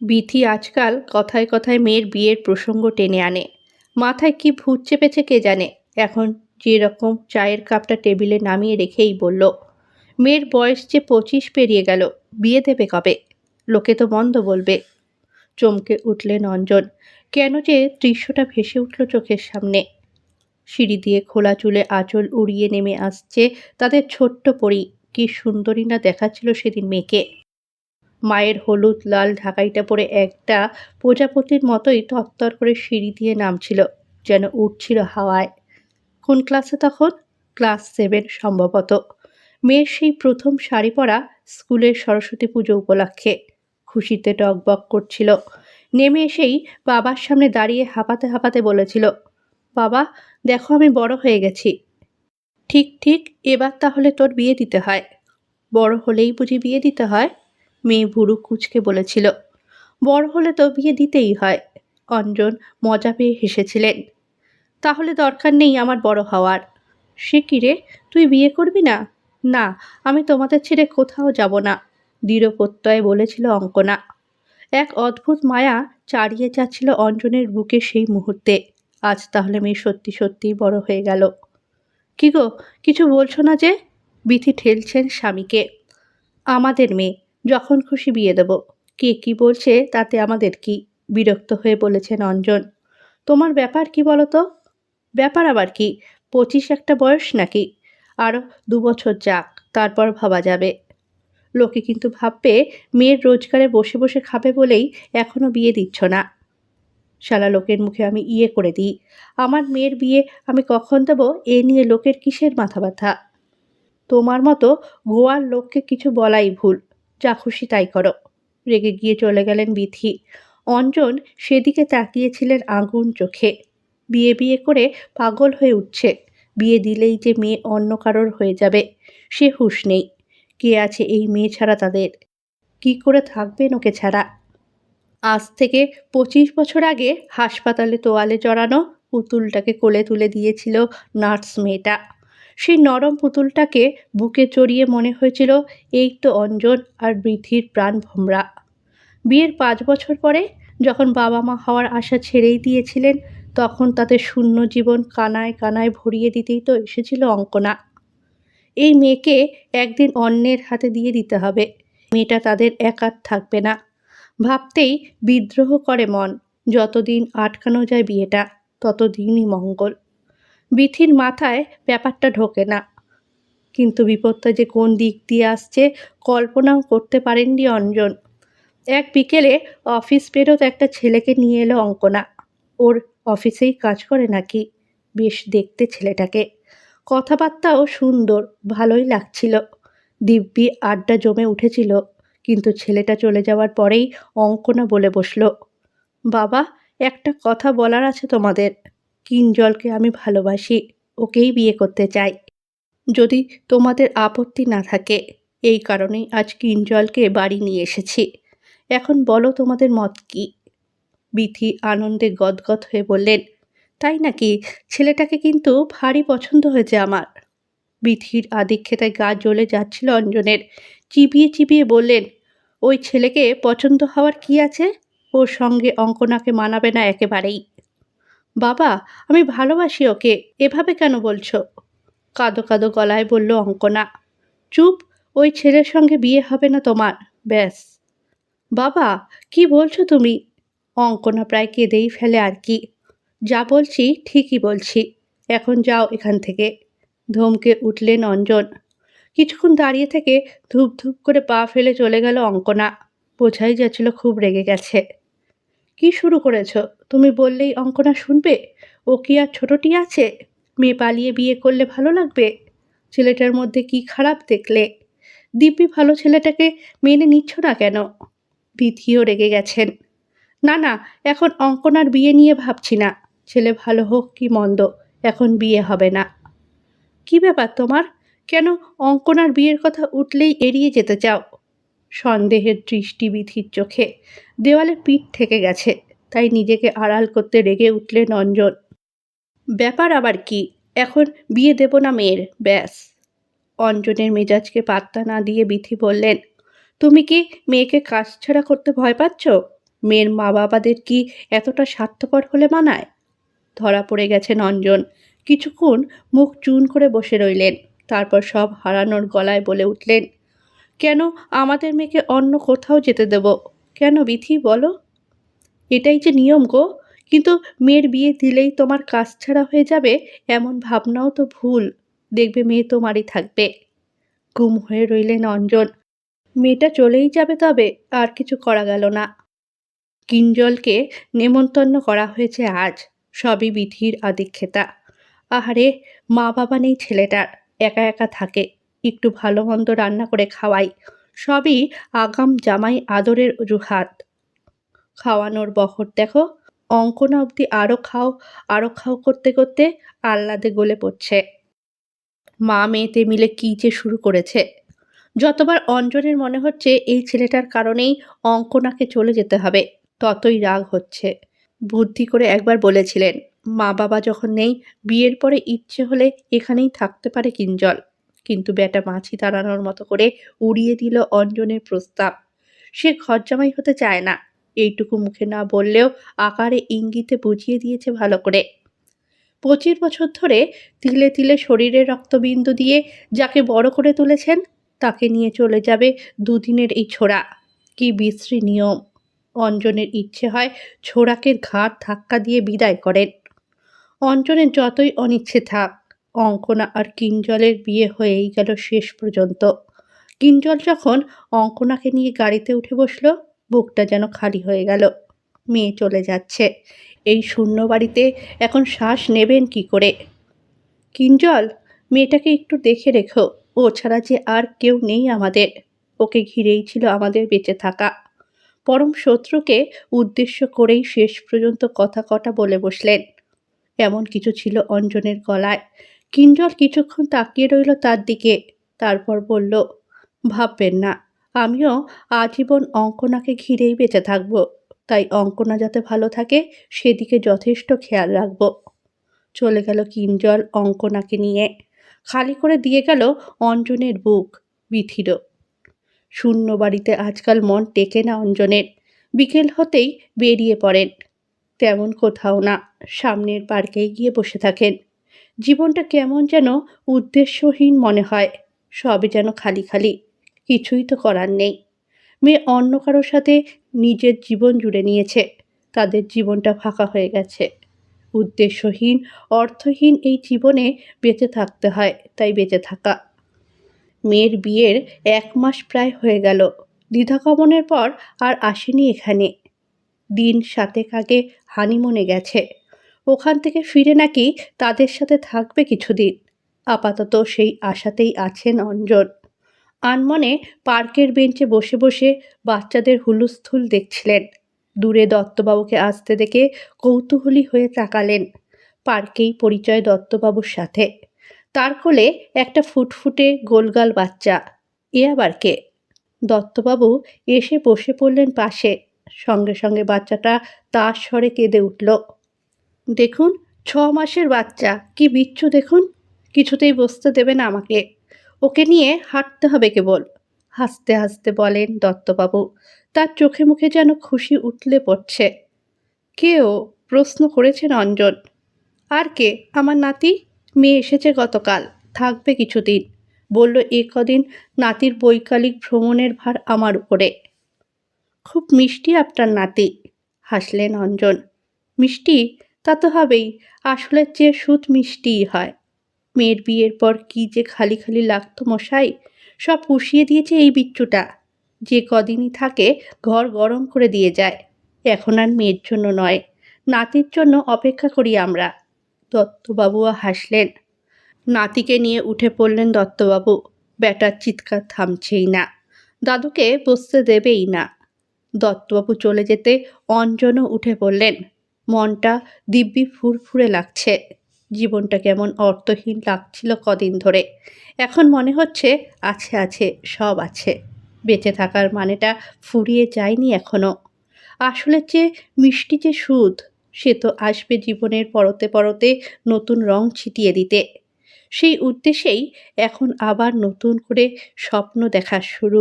বিথি আজকাল কথায় কথায় মেয়ের বিয়ের প্রসঙ্গ টেনে আনে। মাথায় কি ভূত চেপেছে কে জানে? এখন যেরকম চায়ের কাপটা টেবিলে নামিয়ে রেখেই বলল, মেয়ের বয়স যে পঁচিশ পেরিয়ে গেল, বিয়ে দেবে কবে? লোকে তো মন্দ বলবে। চমকে উঠলেন অঞ্জন। কেন যে দৃশ্যটা ভেসে উঠল চোখের সামনে। সিঁড়ি দিয়ে খোলা চুলে আঁচল উড়িয়ে নেমে আসছে তাদের ছোট্ট পরি। কি সুন্দরী না দেখাচ্ছিল সেদিন মেয়েকে। মায়ের হলুদ লাল ঢাকাইটা পরে একটা প্রজাপতির মতোই তত্তর করে সিঁড়ি দিয়ে নামছিল, যেন উঠছিল হাওয়ায়। কোন ক্লাসে তখন? ক্লাস সেভেন সম্ভবত। মেয়ের সেই প্রথম শাড়ি পরা স্কুলের সরস্বতী পুজো উপলক্ষে খুশিতে টকবক করছিল। নেমে এসেই বাবার সামনে দাঁড়িয়ে হাঁপাতে হাঁপাতে বলেছিল, বাবা, দেখো আমি বড় হয়ে গেছি। ঠিক ঠিক, এবার তাহলে তোর বিয়ে দিতে হয়। বড় হলেই বুঝি বিয়ে দিতে হয়? মেয়ে ভুরু কুচকে বলেছিল, বড় হলে তো বিয়ে দিতেই হয়। অঞ্জন মজা পেয়ে হেসেছিলেন, তাহলে দরকার নেই আমার বড় হওয়ার। সে কি রে? তুই বিয়ে করবি না? না, আমি তোমাদের ছেড়ে কোথাও যাব না দৃঢ় প্রত্যয়ে বলেছিল অঙ্কনা। এক অদ্ভুত মায়া চাড়িয়ে যাচ্ছিল অঞ্জনের বুকে সেই মুহূর্তে। আজ তাহলে মেয়ে সত্যি সত্যিই বড় হয়ে গেল। কি গো, কিছু বলছো না যে? বিথি ঠেলছেন স্বামীকে। আমাদের মেয়ে যখন খুশি বিয়ে দেব। কে কি বলছে তাতে আমাদের কি বিরক্ত হয়ে বলেছেন অঞ্জন। তোমার ব্যাপার কি বলো তো ব্যাপার আবার কি? পঁচিশ একটা বয়স নাকি? আরও দু বছর যাক, তারপর ভাবা যাবে। লোকে কিন্তু ভাববে, মেয়ের রোজগারে বসে বসে খাবে বলেই এখনও বিয়ে দিচ্ছ না। শালা লোকের মুখে আমি ইয়ে করে দিই। আমার মেয়ের বিয়ে আমি কখন দেবো? এ নিয়ে লোকের কিসের মাথা ব্যথা তোমার মতো গোয়ার লোককে কিছু বলাই ভুল। যা খুশি তাই করো। রেগে গিয়ে চলে গেলেন বিথি অঞ্জন সেদিকে তাকিয়েছিলেন আগুন চোখে। বিয়ে বিয়ে করে পাগল হয়ে উঠছে। বিয়ে দিলেই যে মেয়ে অন্য কারোর হয়ে যাবে, সে হুঁশ নেই। কে আছে এই মেয়ে ছাড়া তাদের? কি করে থাকবেন ওকে ছাড়া? আজ থেকে পঁচিশ বছর আগে হাসপাতালে তোয়ালে জড়ানো পুতুলটাকে কোলে তুলে দিয়েছিল নার্স মেয়েটা। সেই নরম পুতুলটাকে বুকে চড়িয়ে মনে হয়েছিল, এই তো অঞ্জন আর বৃদ্ধির প্রাণ ভোমরা। বিয়ের পাঁচ বছর পরে যখন বাবা মা হওয়ার আশা ছেড়েই দিয়েছিলেন, তখন তাদের শূন্য জীবন কানায় কানায় ভরিয়ে দিতেই তো এসেছিল অঙ্কনা। এই মেয়েকে একদিন অন্যের হাতে দিয়ে দিতে হবে। মেয়েটা তাদের একার থাকবে না। ভাবতেই বিদ্রোহ করে মন। যতদিন আটকানো যায় বিয়েটা, ততদিনই মঙ্গল। বিথির মাথায় ব্যাপারটা ঢোকে না। কিন্তু বিপদটা যে কোন দিক দিয়ে আসছে কল্পনাও করতে পারেননি অঞ্জন। এক বিকেলে অফিস বেরোত একটা ছেলেকে নিয়ে এলো অঙ্কনা। ওর অফিসেই কাজ করে নাকি? বেশ দেখতে ছেলেটাকে। কথাবার্তাও সুন্দর, ভালোই লাগছিল। দিব্যি আড্ডা জমে উঠেছিল, কিন্তু ছেলেটা চলে যাওয়ার পরেই অঙ্কনা বলে বসল, বাবা, একটা কথা বলার আছে তোমাদের। কিঞ্জলকে আমি ভালোবাসি, ওকেই বিয়ে করতে চাই। যদি তোমাদের আপত্তি না থাকে, এই কারণেই আজ কিঞ্জলকে বাড়ি নিয়ে এসেছি। এখন বলো তোমাদের মত কি? বিথি আনন্দে গদগদ হয়ে বললেন, তাই নাকি? ছেলেটাকে কিন্তু ভারী পছন্দ হয়েছে আমার। বিথির আদিক্ষেতায় গা জ্বলে যাচ্ছিল অঞ্জনের। চিবিয়ে চিবিয়ে বললেন, ওই ছেলেকে পছন্দ হওয়ার কি আছে? ওর সঙ্গে অঙ্কনাকে মানাবে না একেবারেই। বাবা, আমি ভালোবাসি ওকে। এভাবে কেন বলছো? কাদো কাদো গলায় বলল অঙ্কনা। চুপ, ওই ছেলের সঙ্গে বিয়ে হবে না তোমার। ব্যাস। বাবা, কি বলছো তুমি? অঙ্কনা প্রায় কেঁদেই ফেলে আর কি। যা বলছি, ঠিকই বলছি। এখন যাও এখান থেকে। ধমকে উঠলেন অঞ্জন কিছুক্ষণ দাঁড়িয়ে থেকে ধূপ ধূপ করে পা ফেলে চলে গেল অঙ্কনা। বোঝাই যাচ্ছিল খুব রেগে গেছে। কি শুরু করেছ? তুমি বললেই অঙ্কনা শুনবে। ও কি আর ছোটটি আছে? মেয়ে পালিয়ে বিয়ে করলে ভালো লাগবে? ছেলেটার মধ্যে কি খারাপ দেখলে? দিব্যি ভালো ছেলেটাকে মেনে নিচ্ছ না কেন? বিধিও রেগে গেছেন। না না, এখন অঙ্কনার বিয়ে নিয়ে ভাবছি না। ছেলে ভালো হোক কি মন্দ, এখন বিয়ে হবে না। কি ব্যাপার তোমার? কেন অঙ্কনার বিয়ের কথা উঠলেই এড়িয়ে যেতে চাও? সন্দেহের দৃষ্টি বিধির চোখে। দেওয়ালে পিঠ থেকে গেছে, তাই নিজেকে আড়াল করতে রেগে উঠলেন অঞ্জন। ব্যাপার আবার কি? এখন বিয়ে দেব না মেয়ের, ব্যাস। অঞ্জনের মেজাজকে পাত্তা না দিয়ে বিথি বললেন, তুমি কি মেয়েকে কাজ ছাড়া করতে ভয় পাচ্ছ? মেয়ের মা বাবাদের কি এতটা স্বার্থপর হলে মানায়? ধরা পড়ে গেছেন অঞ্জন। কিছুক্ষণ মুখ চুন করে বসে রইলেন, তারপর সব হারানোর গলায় বলে উঠলেন কেন আমাদের মেয়েকে অন্য কোথাও যেতে দেব? কেন বিথি বলো? এটাই যে নিয়ম গো। কিন্তু মেয়ের বিয়ে দিলেই তোমার কাজ ছাড়া হয়ে যাবে, এমন ভাবনাও তো ভুল। দেখবে মেয়ে তোমারই থাকবে। গুম হয়ে রইলেন অঞ্জন। মেয়েটা চলেই যাবে তবে, আর কিছু করা গেল না। কিঞ্জলকে নেমন্তন্ন করা হয়েছে আজ, সবই বিধির আদিক্ষেতা। আহারে মা বাবা নেই ছেলেটার, একা একা থাকে। একটু ভালো মন্দ রান্না করে খাওয়াই। সবই আগাম জামাই আদরের রুহাত। খাওয়ানোর বহর দেখো, অঙ্কনা অবধি আরও খাও আরও খাও করতে করতে আহ্লাদে গলে পড়ছে। মা মেয়েতে মিলে কী যে শুরু করেছে। যতবার অঞ্জনের মনে হচ্ছে এই ছেলেটার কারণেই অঙ্কনাকে চলে যেতে হবে, ততই রাগ হচ্ছে। বুদ্ধি করে একবার বলেছিলেন মা বাবা যখন নেই, বিয়ের পরে ইচ্ছে হলে এখানেই থাকতে পারে কিঞ্জল। কিন্তু বেটা মাছি তাড়ানোর মতো করে উড়িয়ে দিল অঞ্জনের প্রস্তাব। সে ঘরজামাই হতে চায় না। এইটুকু মুখে না বললেও আকারে ইঙ্গিতে বুঝিয়ে দিয়েছে ভালো করে। পঁচিশ বছর ধরে তিলে তিলে শরীরের রক্তবিন্দু দিয়ে যাকে বড় করে তুলেছেন, তাকে নিয়ে চলে যাবে দুদিনের এই ছোড়া। কি বিশ্রী নিয়ম। অঞ্জনের ইচ্ছে হয় ছোড়াকে ঘাট ধাক্কা দিয়ে বিদায় করেন। অঞ্জনের যতই অনিচ্ছে থাক অঙ্কনা আর কিঞ্জলের বিয়ে হয়েই গেল শেষ পর্যন্ত। কিঞ্জল যখন অঙ্কনাকে নিয়ে গাড়িতে উঠে বসল, বুকটা যেন খালি হয়ে গেল। মেয়ে চলে যাচ্ছে। এই শূন্য বাড়িতে এখন শ্বাস নেবেন কি করে? কিঞ্জল, মেয়েটাকে একটু দেখে রেখো। ও ছাড়া যে আর কেউ নেই আমাদের। ওকে ঘিরেই ছিল আমাদের বেঁচে থাকা। পরম শত্রুকে উদ্দেশ্য করেই শেষ পর্যন্ত কথা কটা বলে বসলেন। এমন কিছু ছিল অঞ্জনের গলায়। কিঞ্জল কিছুক্ষণ তাকিয়ে রইল তার দিকে, তারপর বলল, ভাববেন না, আমিও আজীবন অঙ্কনাকে ঘিরেই বেঁচে থাকব। তাই অঙ্কনা যাতে ভালো থাকে, সেদিকে যথেষ্ট খেয়াল রাখব। চলে গেল কিঞ্জল অঙ্কনাকে নিয়ে। খালি করে দিয়ে গেল অঞ্জনের বুক বিথির শূন্য বাড়িতে আজকাল মন টেকে না অঞ্জনের। বিকেল হতেই বেরিয়ে পড়েন। তেমন কোথাও না, সামনের পার্কেই গিয়ে বসে থাকেন। জীবনটা কেমন যেন উদ্দেশ্যহীন মনে হয়। সবই যেন খালি খালি। কিছুই তো করার নেই। মেয়ে অন্য কারোর সাথে নিজের জীবন জুড়ে নিয়েছে। তাদের জীবনটা ফাঁকা হয়ে গেছে। উদ্দেশ্যহীন, অর্থহীন এই জীবনে বেঁচে থাকতে হয়, তাই বেঁচে থাকা। মেয়ের বিয়ের এক মাস প্রায় হয়ে গেল। দ্বিধাগমনের পর আর আসেনি এখানে। দিন সাতেক আগে হানিমুনে গেছে। ওখান থেকে ফিরে নাকি তাদের সাথে থাকবে কিছুদিন। আপাতত সেই আশাতেই আছেন অঞ্জন। আনমনে পার্কের বেঞ্চে বসে বসে বাচ্চাদের হুলুস্থুল দেখছিলেন। দূরে দত্তবাবুকে আসতে দেখে কৌতূহলী হয়ে তাকালেন পার্কেই পরিচয় দত্তবাবুর সাথে। তার কোলে একটা ফুটফুটে গোলগাল বাচ্চা। এ আবার কে? দত্তবাবু এসে বসে পড়লেন পাশে। সঙ্গে সঙ্গে বাচ্চাটা তার স্বরে কেঁদে উঠল। দেখুন, ছ মাসের বাচ্চা। কি বিচ্ছু দেখুন। কিছুতেই বসতে দেবে না আমাকে। ওকে নিয়ে হাঁটতে হবে কেবল। হাসতে হাসতে বলেন দত্তবাবু। তার চোখে মুখে যেন খুশি উঠলে পড়ছে। কে ও প্রশ্ন করেছেন অঞ্জন। আর কে? আমার নাতি? মেয়ে এসেছে গতকাল। থাকবে কিছুদিন। বলল এ কদিন নাতির বৈকালিক ভ্রমণের ভার আমার উপরে। খুব মিষ্টি আপনার নাতি, হাসলেন অঞ্জন। মিষ্টি? তা তো হবেই, আসলে চেয়ে সুদ মিষ্টিই হয়। মেয়ের বিয়ের পর কি যে খালি খালি লাগতো মশাই, সব পুষিয়ে দিয়েছে এই বিচ্ছুটা। যে কদিনই থাকে, ঘর গরম করে দিয়ে যায়। এখন আর মেয়ের জন্য নয়, নাতির জন্য অপেক্ষা করি আমরা। দত্তবাবুও হাসলেন। নাতিকে নিয়ে উঠে পড়লেন দত্তবাবু। ব্যাটার চিৎকার থামছেই না। দাদুকে বসতে দেবেই না। দত্তবাবু চলে যেতে অঞ্জনও উঠে পড়লেন। মনটা দিব্যি ফুরফুরে লাগছে। জীবনটা কেমন অর্থহীন লাগছিল কদিন ধরে। এখন মনে হচ্ছে আছে আছে, সব আছে। বেঁচে থাকার মানেটা ফুরিয়ে যায়নি এখনও আসলে যে মিষ্টি যে সুদ, সে তো আসবে জীবনের পরতে পরতে নতুন রং ছিটিয়ে দিতে। সেই উদ্দেশ্যেই এখন আবার নতুন করে স্বপ্ন দেখা শুরু।